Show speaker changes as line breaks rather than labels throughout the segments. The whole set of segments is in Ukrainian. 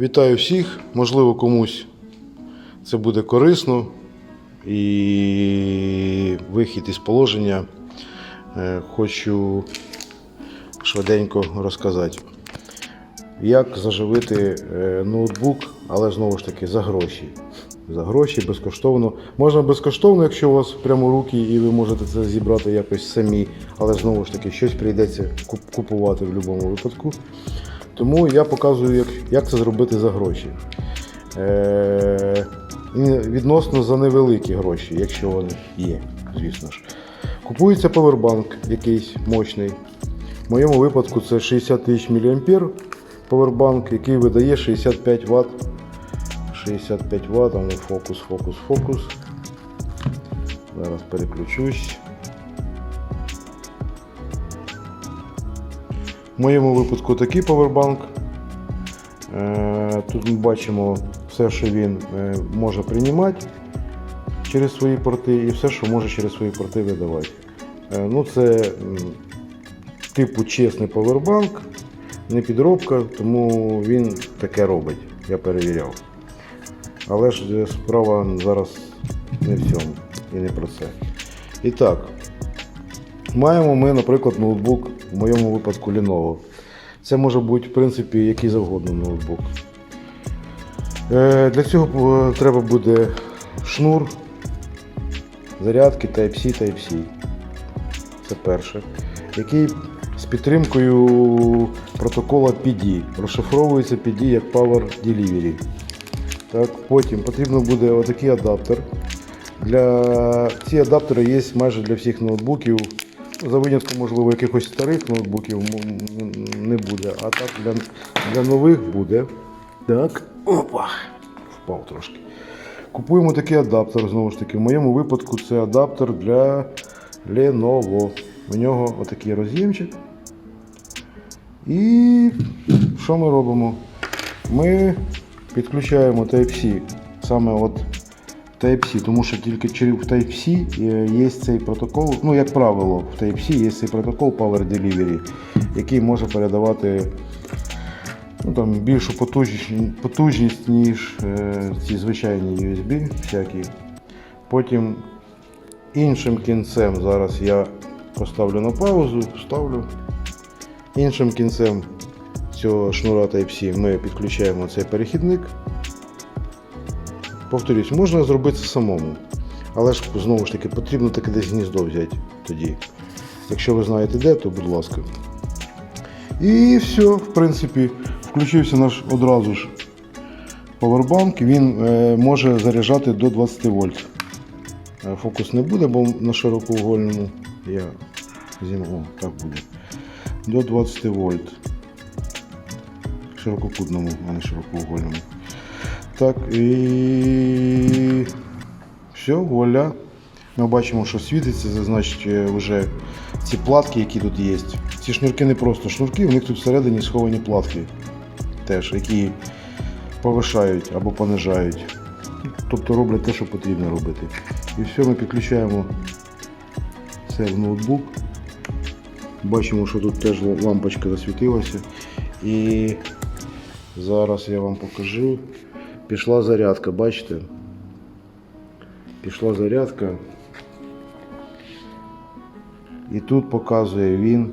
Вітаю всіх. Можливо, комусь це буде корисно і вихід із положення е, хочу швиденько розказати. Як заживити е, ноутбук, але знову ж таки за гроші. За гроші безкоштовно. Можна безкоштовно, якщо у вас прямо руки і ви можете це зібрати якось самі, але знову ж таки щось прийдеться купувати в будь-якому випадку. Тому я показую, як, як це зробити за гроші. Е, відносно за невеликі гроші, якщо вони є, звісно ж. Купується павербанк якийсь мощний. В моєму випадку це 60 тисяч мА павербанк, який видає 65 Вт. 65 Вт, а ну фокус, фокус, фокус. Зараз переключусь. В моєму випадку такий павербанк. Е, Тут ми бачимо все, що він е, може приймати через свої порти, і все, що може через свої порти видавати. Е, Ну, це типу чесний павербанк, не підробка, тому він таке робить. Я перевіряв. Але ж справа зараз не в цьому і не про це. І так, маємо ми, наприклад, ноутбук, в моєму випадку Lenovo. Це може бути, в принципі, який завгодно ноутбук. Е, Для цього е, треба буде шнур, зарядки Type-C, Type-C. Це перше. Який з підтримкою протокола PD. Розшифровується PD як Power Delivery. Так, потім потрібно буде отакий адаптер. Для... Ці адаптери є майже для всіх ноутбуків. За винятком, можливо, якихось старих ноутбуків не буде, а так для, для нових буде. Так. Опа. Впав трошки. Купуємо такий адаптер, знову ж таки. В моєму випадку це адаптер для Lenovo. У нього отакий роз'ємчик. І що ми робимо? Ми підключаємо Type-C. Саме от Type-C, тому що тільки в Type-C е, є цей протокол. Ну, як правило, в Type-C є цей протокол Power Delivery, який може передавати ну, там, більшу потужність, потужність ніж е, ці звичайні USB всякі. Потім іншим кінцем зараз я поставлю на паузу, вставлю. Іншим кінцем цього шнура Type-C ми підключаємо цей перехідник. Повторюсь, можна зробити самому. Але ж знову ж таки потрібно таки десь гніздо взяти тоді. Якщо ви знаєте де, то будь ласка. І все, в принципі, включився наш одразу ж повербанк. Він е, може заряджати до 20 вольт. Е, Фокус не буде, бо на широкоугольному я зніму, так буде. До 20 вольт. Ширококутному, а не широкоугольному. Так, і все, вуаля. Ми бачимо, що світиться, це значить е, вже ці платки, які тут є. Ці шнурки не просто шнурки, у них тут всередині сховані платки, теж, які повишають або понижають. Тобто роблять те, що потрібно робити. І все, ми підключаємо це в ноутбук. Бачимо, що тут теж лампочка засвітилася. І зараз я вам покажу. Пішла зарядка, бачите? Пішла зарядка. І тут показує він,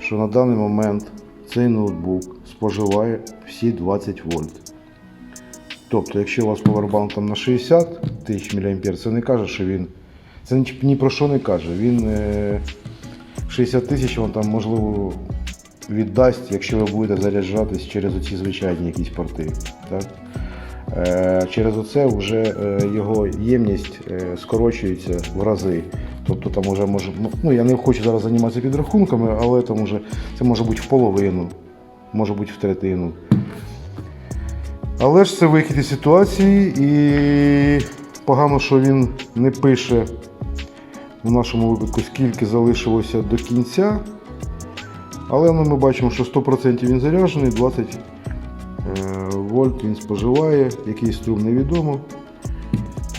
що на даний момент цей ноутбук споживає всі 20 вольт. Тобто, якщо у вас повербанк там на 60 тисяч мА, це не каже, що він. Це ні- про що не каже. Він е, 60 тисяч вам там можливо віддасть, якщо ви будете заряджатись через оці звичайні якісь порти. Так? Е, Через оце вже е, його ємність е, скорочується в рази. Тобто там уже може, ну я не хочу зараз займатися підрахунками, але там уже це може бути в половину, може бути в третину. Але ж це вихід із ситуації і погано, що він не пише в нашому випадку, скільки залишилося до кінця. Але ну, ми бачимо, що 100% він заряджений, 20 е, вольт він споживає, який струм невідомо.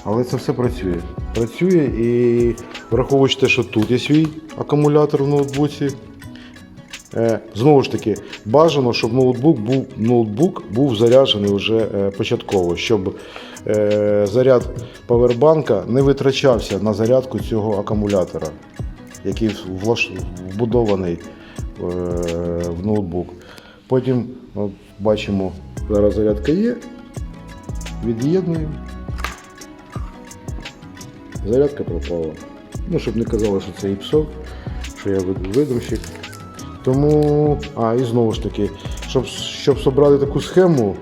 Але це все працює. Працює і враховуючи те, що тут є свій акумулятор в ноутбуці, Е, Знову ж таки, бажано, щоб ноутбук був, ноутбук був заряджений вже е, початково, щоб е, заряд павербанка не витрачався на зарядку цього акумулятора, який вбудований е, в ноутбук. Потім от, бачимо, зараз зарядка є. Від'єднуємо. Зарядка пропала. Ну, щоб не казали, що це іпсок, що я вид- видумщик. Тому, а, і знову ж таки, щоб, щоб собрати таку схему,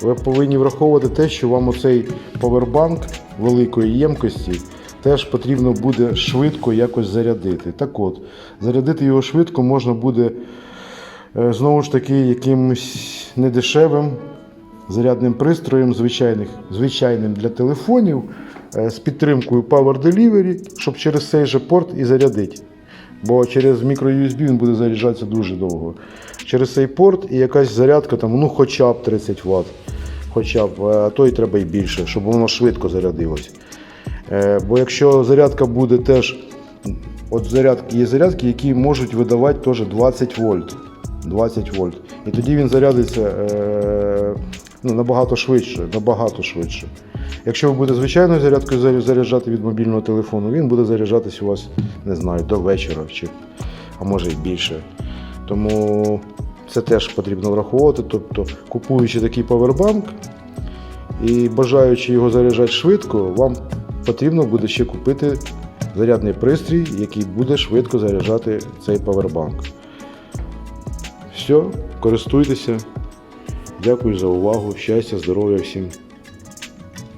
ви повинні враховувати те, що вам оцей повербанк великої ємкості теж потрібно буде швидко якось зарядити. Так от, зарядити його швидко можна буде знову ж таки якимось недешевим зарядним пристроєм, звичайних, звичайним для телефонів, е, з підтримкою Power Delivery, щоб через цей же порт і зарядити. Бо через мікро-USB він буде заряджатися дуже довго. Через цей порт і якась зарядка, там, ну хоча б 30 Вт. Хоча б, а то й треба і більше, щоб воно швидко зарядилось. Е, Бо якщо зарядка буде теж, от зарядки, є зарядки, які можуть видавати теж 20 вольт. 20 вольт. І тоді він зарядиться е, ну, набагато швидше, набагато швидше. Якщо ви будете звичайною зарядкою заряджати від мобільного телефону, він буде заряджатись у вас, не знаю, до вечора, чи, а може і більше. Тому це теж потрібно враховувати. Тобто, купуючи такий павербанк і бажаючи його заряджати швидко, вам потрібно буде ще купити зарядний пристрій, який буде швидко заряджати цей павербанк. Все, користуйтеся. Дякую за увагу. Щастя, здоров'я всім.